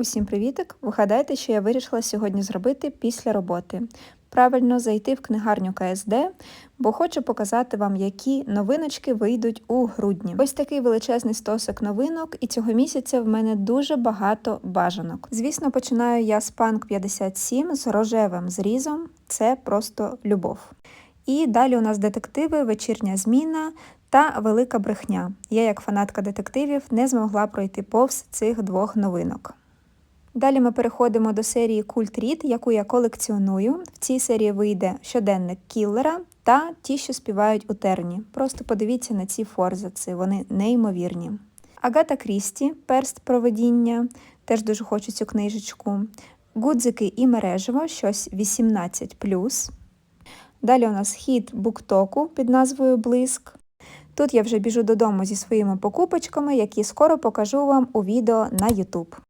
Усім привітик! Вгадайте, що я вирішила сьогодні зробити після роботи. Правильно зайти в книгарню КСД, бо хочу показати вам, які новиночки вийдуть у грудні. Ось такий величезний стосик новинок, і цього місяця в мене дуже багато бажанок. Звісно, починаю я з Punk 57 з рожевим зрізом. Це просто любов. І далі у нас детективи, вечірня зміна та велика брехня. Я, як фанатка детективів, не змогла пройти повз цих двох новинок. Далі ми переходимо до серії Культ Рід, яку я колекціоную. В цій серії вийде щоденник кіллера та ті, що співають у терні. Просто подивіться на ці форзаци, вони неймовірні. Агата Крісті, перст проведіння, теж дуже хочу цю книжечку. Гудзики і мережево, щось 18. Далі у нас хід буктоку під назвою Блиск. Тут я вже біжу додому зі своїми покупочками, які скоро покажу вам у відео на YouTube.